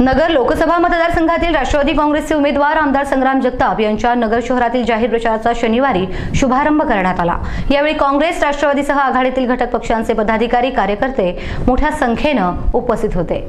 नगर लोकसभा मतदारसंघातील राष्ट्रवादी काँग्रेसचे उमेदवार आमदार संग्राम जगताप यांच्या नगर शहरातील जाहीर प्रचाराचा शनिवारी शुभारंभ करण्यात आला. यावेळी काँग्रेस राष्ट्रवादीसह आघाडीतील घटक पक्षांचे पदाधिकारी कार्यकर्ते मोठ्या संख्येनं उपस्थित होते.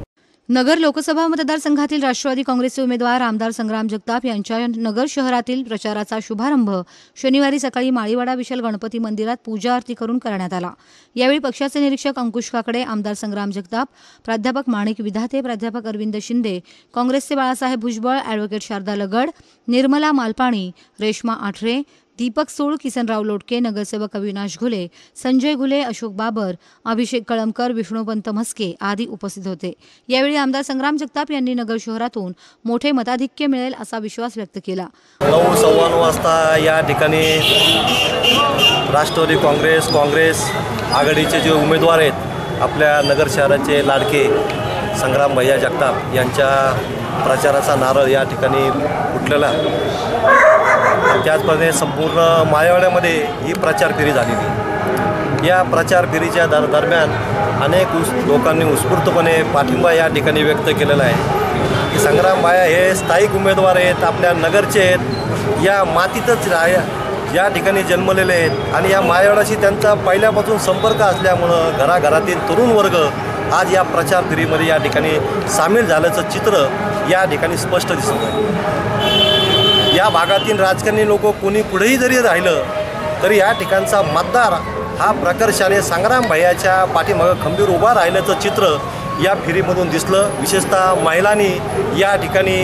नगर लोकसभा मतदारसंघातील राष्ट्रवादी काँग्रेसचे उमेदवार आमदार संग्राम जगताप यांच्या नगर शहरातील प्रचाराचा शुभारंभ शनिवारी सकाळी माळीवाडा विशाल गणपती मंदिरात पूजा आरती करून करण्यात आला. यावेळी पक्षाचे निरीक्षक अंकुश काकडे आमदार संग्राम जगताप प्राध्यापक माणिक विधाते प्राध्यापक अरविंद शिंदे काँग्रेसचे बाळासाहेब भुजबळ अॅडव्होकेट शारदा लगड निर्मला मालपाणी रेश्मा आठरे दीपक सोळ किसनराव लोटके नगरसेवक अविनाश घुले संजय घुले अशोक बाबर अभिषेक कळमकर विष्णुपंत म्हस्के आदी उपस्थित होते. यावेळी आमदार संग्राम जगताप यांनी नगर शहरातून मोठे मताधिक्य मिळेल असा विश्वास व्यक्त केला. नऊ सव्वा नऊ वाजता या ठिकाणी राष्ट्रवादी काँग्रेस काँग्रेस आघाडीचे जे उमेदवार आहेत आपल्या नगर शहराचे लाडके संग्राम भैया जगताप यांच्या प्रचाराचा नारळ या ठिकाणी फुटलेला. त्याचप्रमाणे संपूर्ण माळेवाड्यामध्ये ही प्रचार फेरी झालेली या प्रचार फेरीच्या दर दरम्यान अनेक उस लोकांनी उत्स्फूर्तपणे पाठिंबा या ठिकाणी व्यक्त केलेला आहे. की संग्राम बाया हे स्थायिक उमेदवार आहेत आपल्या नगरचे आहेत या मातीतच राह या ठिकाणी जन्मलेले आहेत आणि या माळेवाड्याशी त्यांचा पहिल्यापासून संपर्क असल्यामुळं घराघरातील तरुण वर्ग आज या प्रचार फेरीमध्ये या ठिकाणी सामील झाल्याचं चित्र या ठिकाणी स्पष्ट दिसत आहे. या भागातील राजकारणी लोक कोणी पुढेही जरी राहिलं तरी या ठिकाणचा मतदार हा प्रकर्षाने संग्राम भैयाच्या पाठीमागं खंबीर उभा राहिल्याचं चित्र या फेरीमधून दिसलं. विशेषतः महिलांनी या ठिकाणी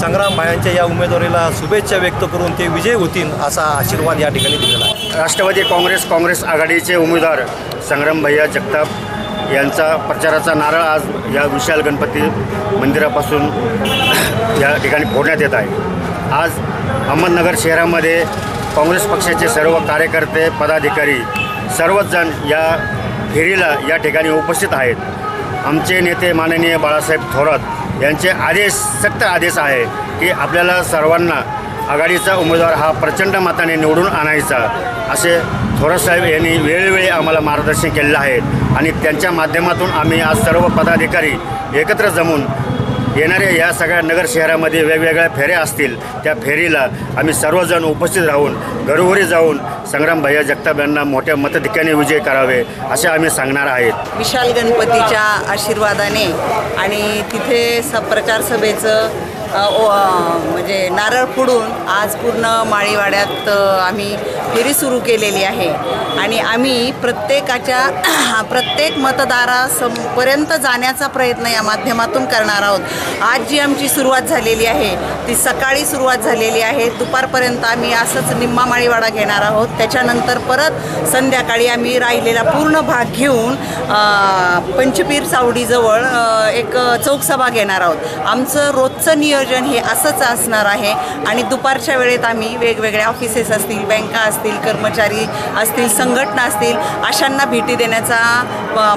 संग्राम भायांच्या या उमेदवारीला शुभेच्छा व्यक्त करून ते विजय होतील असा आशीर्वाद या ठिकाणी दिलेला आहे. राष्ट्रवादी काँग्रेस काँग्रेस आघाडीचे उमेदवार संग्राम भैया जगताप यांचा प्रचाराचा नारळ आज या विशाल गणपती मंदिरापासून या ठिकाणी फोडण्यात येत आहे. आज अहमदनगर शहरामध्ये काँग्रेस पक्षाचे सर्व कार्यकर्ते पदाधिकारी सर्वच जण या फेरीला या ठिकाणी उपस्थित आहेत. आमचे नेते माननीय बाळासाहेब थोरात यांचे आदेश सक्त आदेश आहे की आपल्याला सर्वांना आघाडीचा उमेदवार हा प्रचंड मताने निवडून आणायचा असे थोरातसाहेब यांनी वेळोवेळी आम्हाला मार्गदर्शन केलेलं आहे. आणि त्यांच्या माध्यमातून आम्ही आज सर्व पदाधिकारी एकत्र जमून येणाऱ्या या सगळ्या नगर शहरामध्ये वेगवेगळ्या फेऱ्या असतील त्या फेरीला आम्ही सर्वजण उपस्थित राहून घरोघरी जाऊन संग्राम भैया जगताप यांना मोठ्या मतधिक्याने विजय करावे असे आम्ही सांगणार आहेत. विशाल गणपतीच्या आशीर्वादाने आणि तिथे स प्रचार सभेचं ओ, म्हणजे नारळ फोडून आज पूर्ण माळीवाड्यात आम्ही फेरी सुरू केलेली आहे. आणि आम्ही प्रत्येकाच्या प्रत्येक मतदारासमपर्यंत जाण्याचा प्रयत्न या माध्यमातून करणार आहोत. आज जी आमची सुरुवात झालेली आहे ती सकाळी सुरुवात झालेली आहे. दुपारपर्यंत आम्ही असंच निम्मा माळीवाडा घेणार आहोत. त्याच्यानंतर परत संध्याकाळी आम्ही राहिलेला पूर्ण भाग घेऊन पंचपीर सावडीजवळ एक चौकसभा घेणार आहोत. आमचं रोजचं नियोजन हे असंच असणार आहे. आणि दुपारच्या वेळेत आम्ही वेगवेगळ्या ऑफिसेस असतील बँका असतील कर्मचारी असतील संघटना असतील अशांना भेटी देण्याचा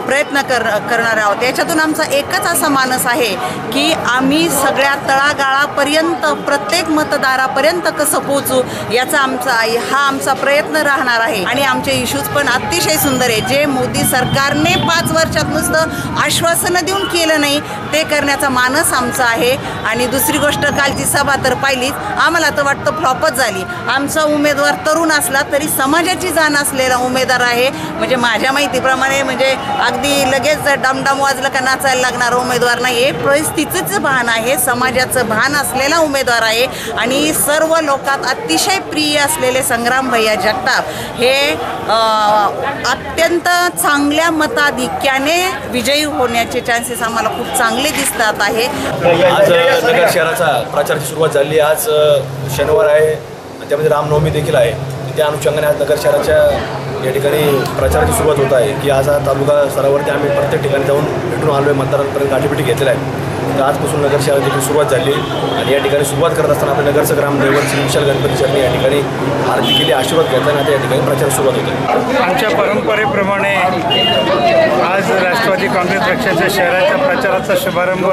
प्रयत्न कर करणार आहोत. याच्यातून आमचा एकच असा मानस आहे की आम्ही सगळ्या तळागाळापर्यंत प्रत्येक मतदारापर्यंत कसं पोहोचू याचा आमचा हा आमचा प्रयत्न राहणार आहे. आणि आमचे इश्यूज पण अतिशय सुंदर आहे जे मोदी सरकारने पाच वर्षात नुसतं आश्वासनं देऊन केलं नाही ते करण्याचा मानस आमचा आहे. आणि दुसरी दुसरी गोष्ट कालची सभा तर पाहिलीच. आम्हाला तर वाटतं फ्लॉपच झाली. आमचा उमेदवार तरुण असला तरी समाजाची जाण असलेला उमेदवार आहे. म्हणजे माझ्या माहितीप्रमाणे म्हणजे अगदी लगेच डमडम वाजलं का नाचायला लागणारा उमेदवार नाही. हे परिस्थितीचं भान आहे. समाजाचं भान असलेला उमेदवार आहे. आणि सर्व लोकात अतिशय प्रिय असलेले संग्राम भैया जगताप हे अत्यंत चांगल्या मताधिक्याने विजयी होण्याचे चान्सेस आम्हाला खूप चांगले दिसतात आहे. प्रचाराचा प्रचाराची सुरुवात झाली आज शनिवार आहे. त्यामध्ये रामनवमी देखील आहे. त्या अनुषंगाने आज नगर शहराच्या या ठिकाणी प्रचाराची सुरुवात होत आहे की आज हा तालुका स्तरावरती आम्ही प्रत्येक ठिकाणी जाऊन भेटून आलो आहे मतदारांपर्यंत गाठीबिटी घेतलेल्या आहेत. तर आजपासून नगर शहरात देखील सुरुवात झाली आणि या ठिकाणी सुरुवात करत असताना आपल्या नगरचं ग्रामदैवत श्री विशाल गणपती चरणी या ठिकाणी आरती केली आशीर्वाद घेताना आता या ठिकाणी प्रचार सुरुवात होते आमच्या परंपरेप्रमाणे आज काँग्रेस पक्षाच्या शहराच्या प्रचाराचा शुभारंभ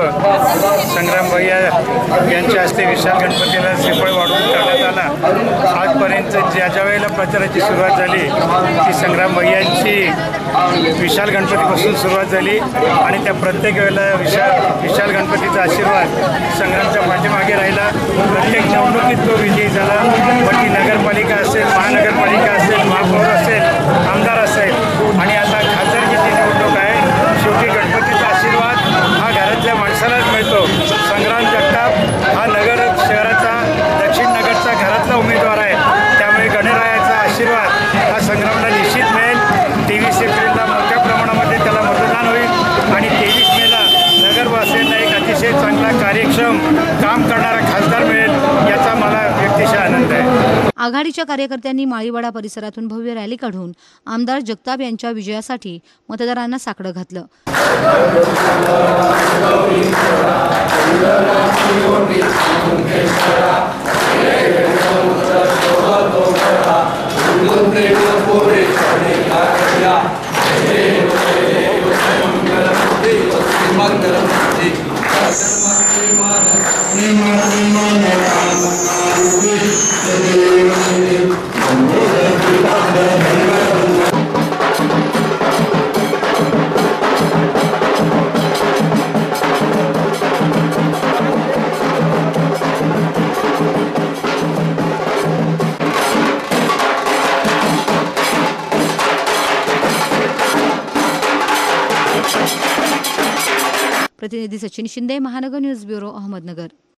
संग्राम भैया यांच्या हस्ते विशाल गणपतीला श्रीफळ वाढवून करण्यात आला. आजपर्यंत ज्या ज्या वेळेला प्रचाराची सुरुवात झाली ती संग्राम भैयांची विशाल गणपतीपासून सुरुवात झाली आणि त्या प्रत्येक वेळेला विशाल विशाल गणपतीचा आशीर्वाद संग्रामच्या पाठीमागे राहिला. प्रत्येक निवडणुकीत तो विजयी झाला. पण ती नगरपालिका असेल महानगरपालिका असेल महापौर असेल आमदार असेल आणि आता खासदारकीची निवडणूक आहे शेवटी गणपतीचा आशीर्वाद हा घरातल्या माणसालाच मिळतो संग्राम जगताप हा नगर शहराचा दक्षिण नगरचा घरातला उमेदवार आहे त्यामुळे गणरायाचा आशीर्वाद हा संग्रामला निश्चित मिळेल तेवीस एप्रिलला मोठ्या प्रमाणामध्ये त्याला मतदान होईल आणि तेवीस मेला नगरवासियांना एक चांगला कार्यक्षम काम करणारा खासदार मिळेल याचा मला व्यक्तिशः आनंद आहे आघाडीच्या कार्यकर्त्यांनी माळीवाडा परिसरातून भव्य रॅली काढून आमदार जगताप यांच्या विजयासाठी मतदारांना साकडं घातलं प्रतिनिधी सचिन शिंदे महानगर न्यूज ब्युरो अहमदनगर